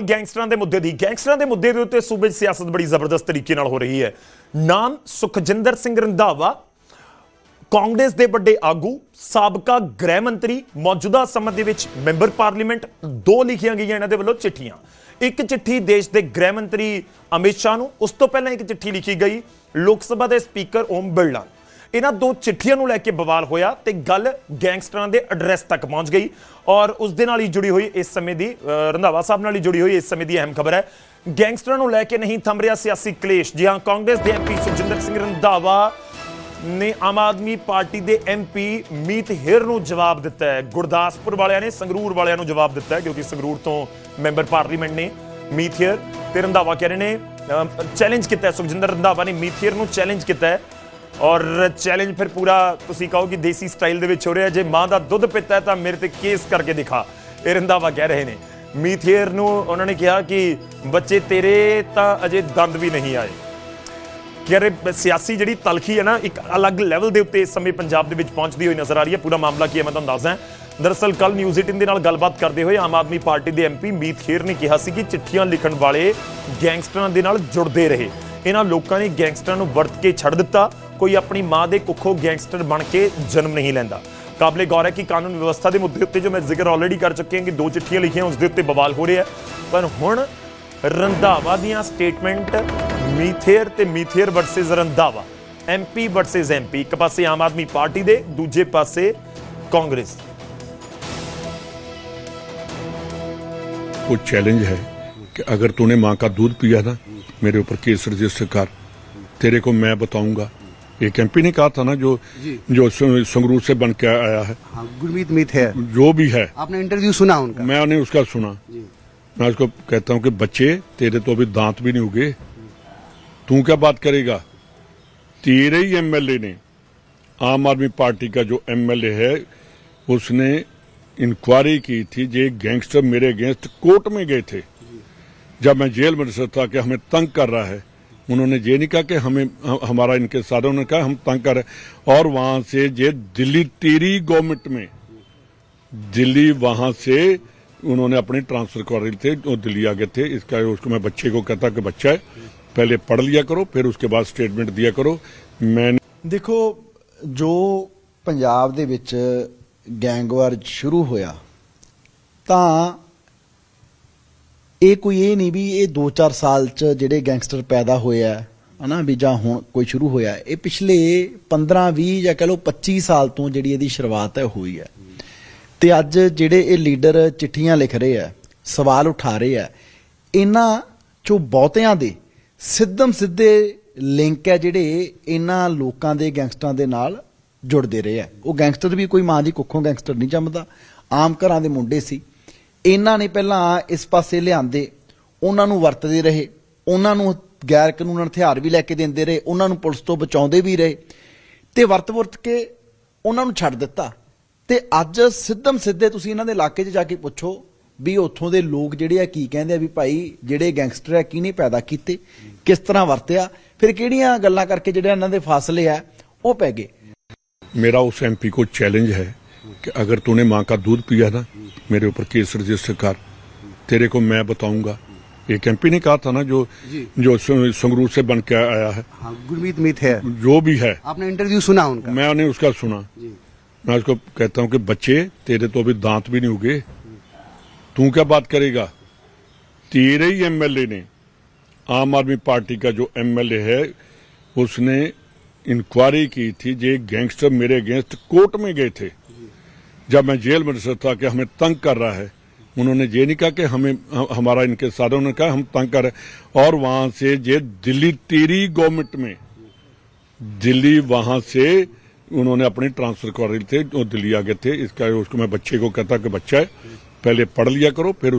ਗੈਂਗਸਟਰਾਂ ਦੇ ਮੁੱਦੇ ਦੀ। ਗੈਂਗਸਟਰਾਂ ਦੇ ਮੁੱਦੇ ਦੇ ਉੱਤੇ ਸੂਬੇ 'ਚ ਸਿਆਸਤ ਬੜੀ ਜ਼ਬਰਦਸਤ ਤਰੀਕੇ ਨਾਲ ਹੋ ਰਹੀ ਹੈ। ਨਾਮ ਸੁਖਜਿੰਦਰ ਸਿੰਘ ਰੰਧਾਵਾ, ਕਾਂਗਰਸ ਦੇ ਵੱਡੇ ਆਗੂ, ਸਾਬਕਾ ਗ੍ਰਹਿ ਮੰਤਰੀ, ਮੌਜੂਦਾ ਸਮੇਂ ਦੇ ਵਿੱਚ ਮੈਂਬਰ ਪਾਰਲੀਮੈਂਟ, ਦੋ ਲਿਖੀਆਂ ਗਈਆਂ ਇਹਨਾਂ ਦੇ ਵੱਲੋਂ ਚਿੱਠੀਆਂ। ਇੱਕ ਚਿੱਠੀ ਦੇਸ਼ ਦੇ ਗ੍ਰਹਿ ਮੰਤਰੀ ਅਮਿਤ ਸ਼ਾਹ ਨੂੰ, ਉਸ ਤੋਂ ਪਹਿਲਾਂ ਇੱਕ ਚਿੱਠੀ ਲਿਖੀ ਗਈ। ਲੋਕ ਸਭਾ ਦੇ ਸਪੀਕਰ ਓਮ ਬਿਰਲਾ। ਨੂੰ। ਇਹਨਾਂ ਦੋ ਚਿੱਠੀਆਂ ਨੂੰ ਲੈ ਕੇ ਬਵਾਲ ਹੋਇਆ ਤੇ ਗੱਲ ਗੈਂਗਸਟਰਾਂ ਦੇ ਐਡਰੈਸ ਤੱਕ ਪਹੁੰਚ ਗਈ ਔਰ ਉਸ ਦੇ ਨਾਲ ਹੀ ਜੁੜੀ ਹੋਈ ਇਸ ਸਮੇਂ ਦੀ ਰੰਧਾਵਾ ਸਾਹਿਬ ਨਾਲ ਹੀ ਜੁੜੀ ਹੋਈ ਇਸ ਸਮੇਂ ਦੀ ਅਹਿਮ ਖਬਰ ਹੈ। ਗੈਂਗਸਟਰਾਂ ਨੂੰ ਲੈ ਕੇ ਨਹੀਂ ਥੰਮ ਰਿਹਾ ਸਿਆਸੀ ਕਲੇਸ਼। ਜੀ ਹਾਂ, ਕਾਂਗਰਸ ਦੇ ਐਮਪੀ ਸੁਖਜਿੰਦਰ ਸਿੰਘ ਰੰਧਾਵਾ ਨੇ ਆਮ ਆਦਮੀ ਪਾਰਟੀ ਦੇ ਐਮਪੀ ਮੀਤ ਹਿਰ ਨੂੰ ਜਵਾਬ ਦਿੱਤਾ ਹੈ। ਗੁਰਦਾਸਪੁਰ ਵਾਲਿਆਂ ਨੇ ਸੰਗਰੂਰ ਵਾਲਿਆਂ ਨੂੰ ਜਵਾਬ ਦਿੱਤਾ ਹੈ, ਕਿਉਂਕਿ ਸੰਗਰੂਰ ਤੋਂ ਮੈਂਬਰ ਪਾਰਲੀਮੈਂਟ ਨੇ ਮੀਤ ਹਿਰ ਤੇ ਰੰਧਾਵਾ ਕਹਿ ਰਹੇ ਨੇ ਚੈਲੰਜ ਕੀਤਾ ਸੁਖਜਿੰਦਰ ਰੰਧਾਵਾ ਨੇ ਮੀਤ ਹਿਰ ਨੂੰ ਚੈਲੰਜ ਕੀਤਾ ਹੈ। ਔਰ ਚੈਲੰਜ ਫਿਰ ਪੂਰਾ ਤੁਸੀਂ ਕਹੋ ਕਿ ਦੇਸੀ ਸਟਾਈਲ ਦੇ ਵਿੱਚ ਹੋ ਰਿਹਾ। ਜੇ ਮਾਂ ਦਾ ਦੁੱਧ ਪੀਤਾ ਹੈ ਤਾਂ ਮੇਰੇ ਤੇ ਕੇਸ ਕਰਕੇ ਦਿਖਾ। ਇਹ ਰੰਧਾਵਾ ਕਹਿ ਰਹੇ ਨੇ। ਮੀਥੇਰ ਨੂੰ ਉਹਨਾਂ ਨੇ ਕਿਹਾ ਕਿ ਬੱਚੇ ਤੇਰੇ ਤਾਂ ਅਜੇ ਦੰਦ ਵੀ ਨਹੀਂ ਆਏ। ਯਾਰ ਸਿਆਸੀ ਜਿਹੜੀ ਤਲਖੀ ਹੈ ਨਾ, ਇੱਕ ਅਲੱਗ ਲੈਵਲ ਦੇ ਉੱਤੇ ਇਸ ਸਮੇਂ ਪੰਜਾਬ ਦੇ ਵਿੱਚ ਪਹੁੰਚਦੀ ਹੋਈ ਨਜ਼ਰ ਆ ਰਹੀ ਹੈ। ਪੂਰਾ ਮਾਮਲਾ ਕੀ ਹੈ ਮੈਂ ਤੁਹਾਨੂੰ ਦੱਸਦਾ ਦਰਅਸਲ ਕੱਲ ਨਿਊਜ਼ 18 ਦੇ ਨਾਲ ਗੱਲਬਾਤ ਕਰਦੇ ਹੋਏ ਆਮ ਆਦਮੀ ਪਾਰਟੀ ਦੇ ਐਮਪੀ ਮੀਤ ਖੇਰ ਨੇ ਕਿਹਾ ਸੀ ਕਿ ਚਿੱਠੀਆਂ ਲਿਖਣ ਵਾਲੇ ਗੈਂਗਸਟਰਾਂ ਦੇ ਨਾਲ ਜੁੜਦੇ ਰਹੇ। ਇਹਨਾਂ ਲੋਕਾਂ ਨੇ ਗੈਂਗਸਟਰਾਂ ਨੂੰ ਵਰਤ ਕੇ ਛੱਡ ਦਿੱਤਾ। ਕੋਈ ਆਪਣੀ ਮਾਂ ਦੇ ਕੁੱਖੋਂ ਗੈਂਗਸਟਰ ਬਣ ਕੇ ਜਨਮ ਨਹੀਂ ਲੈਂਦਾ। ਕਾਬਲੇ ਗੌਰ ਹੈ ਕਿ ਕਾਨੂੰਨ ਵਿਵਸਥਾ ਦੇ ਮੁੱਦੇ ਉੱਤੇ ਜੋ ਮੈਂ ਜ਼ਿਕਰ ਆਲਰੇਡੀ ਕਰ ਚੁੱਕੇ ਹਾਂ ਕਿ ਦੋ ਚਿੱਠੀਆਂ ਲਿਖੀਆਂ, ਉਸ ਦੇ ਉੱਤੇ ਬਵਾਲ ਹੋ ਰਿਹਾ ਪਰ ਹੁਣ ਰੰਧਾਵਾ ਦੀਆਂ ਸਟੇਟਮੈਂਟ ਮੀਥੇਰ ਤੇ Meet Hayer versus Randhawa. MP versus MP ਇੱਕ ਪਾਸੇ ਆਮ ਆਦਮੀ ਪਾਰਟੀ ਦੇ, ਦੂਜੇ ਪਾਸੇ ਕਾਂਗਰਸ वो ਹੈ ਕਿ ਅਗਰ ਤੂੰ तूने माँ का दूध पिया ना मेरे ऊपर केस रजिस्टर कर तेरे को मैं बताऊंगा एक एमपी ने कहा था ना जो जो। संगरूर से बन के आया है। हाँ गुरमीत मित है। जो भी है। आपने इंटरव्यू सुना उनका? मैंने उसका सुना। जी। मैं उसको कहता हूँ कि बच्चे तेरे तो अभी दांत भी नहीं उगे। तू क्या बात करेगा? तेरे ही एमएलए ने आम आदमी पार्टी का जो एमएलए है उसने इंक्वायरी की थी जे गैंगस्टर मेरे अगेंस्ट कोर्ट में गए थे। जब मैं जेल में था कि हमें तंग कर रहा है उन्होंने ये नहीं कहा कि हमें ह- हमारा इनके साथ उन्होंने कहा हम तंग कर रहे हैं। और वहां से ये दिल्ली तेरी गवर्नमेंट में दिल्ली वहां से उन्होंने अपनी ट्रांसफर करवा रहे थे वो दिल्ली आ गए थे इसका उसको मैं बच्चे को कहता कि बच्चा है पहले पढ़ लिया करो फिर उसके बाद स्टेटमेंट दिया करो मैंने ਦੇਖੋ ਜੋ ਪੰਜਾਬ ਦੇ ਵਿੱਚ ਗੈਂਗਵਾਰ ਸ਼ੁਰੂ ਹੋਇਆ ਤਾਂ ਇਹ ਕੋਈ ਇਹ ਨਹੀਂ ਵੀ ਇਹ 2-4 ਸਾਲ ਚ ਜਿਹੜੇ ਗੈਂਗਸਟਰ ਪੈਦਾ ਹੋਏ ਆ, ਹਨਾ, ਵੀ ਜਾਂ ਹੁਣ ਕੋਈ ਸ਼ੁਰੂ ਹੋਇਆ, ਇਹ ਪਿਛਲੇ 15-20 ਜਾਂ ਕਹ ਲਓ 25 ਸਾਲ ਤੋਂ ਜਿਹੜੀ ਇਹਦੀ ਸ਼ੁਰੂਆਤ ਹੈ, ਹੋਈ ਹੈ। ਤੇ ਅੱਜ ਜਿਹੜੇ ਇਹ ਲੀਡਰ ਚਿੱਠੀਆਂ ਲਿਖ ਰਹੇ ਆ, ਸਵਾਲ ਉਠਾ ਰਹੇ ਆ, ਇਹਨਾਂ ਚੋਂ ਬਹੁਤਿਆਂ ਦੇ ਸਿੱਧਮ ਸਿੱਧੇ ਲਿੰਕ ਹੈ ਜਿਹੜੇ ਇਹਨਾਂ ਲੋਕਾਂ ਦੇ ਗੈਂਗਸਟਰਾਂ ਦੇ ਨਾਲ ਜੁੜਦੇ ਰਹੇ ਆ। ਉਹ ਗੈਂਗਸਟਰ ਵੀ ਕੋਈ ਮਾਂ ਦੀ ਕੁੱਖੋਂ ਗੈਂਗਸਟਰ ਨਹੀਂ ਜੰਮਦਾ, ਆਮ ਘਰਾਂ ਦੇ ਮੁੰਡੇ ਸੀ। ਇਹਨਾਂ ਨੇ ਪਹਿਲਾਂ ਇਸ ਪਾਸੇ ਲਿਆਂਦੇ, ਉਹਨਾਂ ਨੂੰ ਵਰਤਦੇ ਰਹੇ, ਉਹਨਾਂ ਨੂੰ ਗੈਰ ਕਾਨੂੰਨ ਹਥਿਆਰ ਵੀ ਲੈ ਕੇ ਦਿੰਦੇ ਰਹੇ, ਉਹਨਾਂ ਨੂੰ ਪੁਲਿਸ ਤੋਂ ਬਚਾਉਂਦੇ ਵੀ ਰਹੇ ਤੇ ਵਰਤ-ਵਰਤ ਕੇ ਉਹਨਾਂ ਨੂੰ ਛੱਡ ਦਿੱਤਾ। ਤੇ ਅੱਜ ਸਿੱਧਮ ਸਿੱਧੇ ਤੁਸੀਂ ਇਹਨਾਂ ਦੇ ਇਲਾਕੇ 'ਚ ਜਾ ਕੇ ਪੁੱਛੋ ਵੀ ਉੱਥੋਂ ਦੇ ਲੋਕ ਜਿਹੜੇ ਆ ਕੀ ਕਹਿੰਦੇ ਆ ਵੀ ਭਾਈ ਜਿਹੜੇ ਗੈਂਗਸਟਰ ਆ ਕਿਹਨੇ ਪੈਦਾ ਕੀਤੇ, ਕਿਸ ਤਰ੍ਹਾਂ ਵਰਤਿਆ, ਫਿਰ ਕਿਹੜੀਆਂ ਗੱਲਾਂ ਕਰਕੇ ਜਿਹੜੇ ਇਹਨਾਂ ਦੇ ਫਾਸਲੇ ਆ, ਉਹ ਪੈ ਗਏ। ਮੇਰਾ ਉਸ ਐਮਪੀ ਕੋ ਚੈਲੰਜ ਹੈ कि अगर तूने माँ का दूध पिया ना मेरे ऊपर केस रजिस्टर कर। तेरे को मैं बताऊँगा। एक एमपी ने कहा था ना जो जो। संगरूर से बन के आया है। हाँ गुरमीत मित है। जो भी है। आपने इंटरव्यू सुना उनका? मैंने उसका सुना। जी। मैं उसको कहता हूँ कि बच्चे तेरे तो अभी दांत भी नहीं उगे। तू क्या बात करेगा? तेरे ही एमएलए ने आम आदमी पार्टी का जो एमएलए है उसने इंक्वायरी की थी जे गैंगस्टर मेरे अगेंस्ट कोर्ट में गए थे। जब मैं जेल में था कि हमें तंग कर रहा है, उन्होंने ये नहीं कहा कि हमें हमारा इनके साथ उन्होंने कहा हम तंग कर रहे और वहाँ से ये दिल्ली तेरी गवर्नमेंट में, दिल्ली वहाँ से उन्होंने अपने ट्रांसफ़र कर रहे थे जो दिल्ली आ गए थे, इसका उसको मैं बच्चे को कहता कि बच्चा है, पहले पढ़ लिया करो, फिर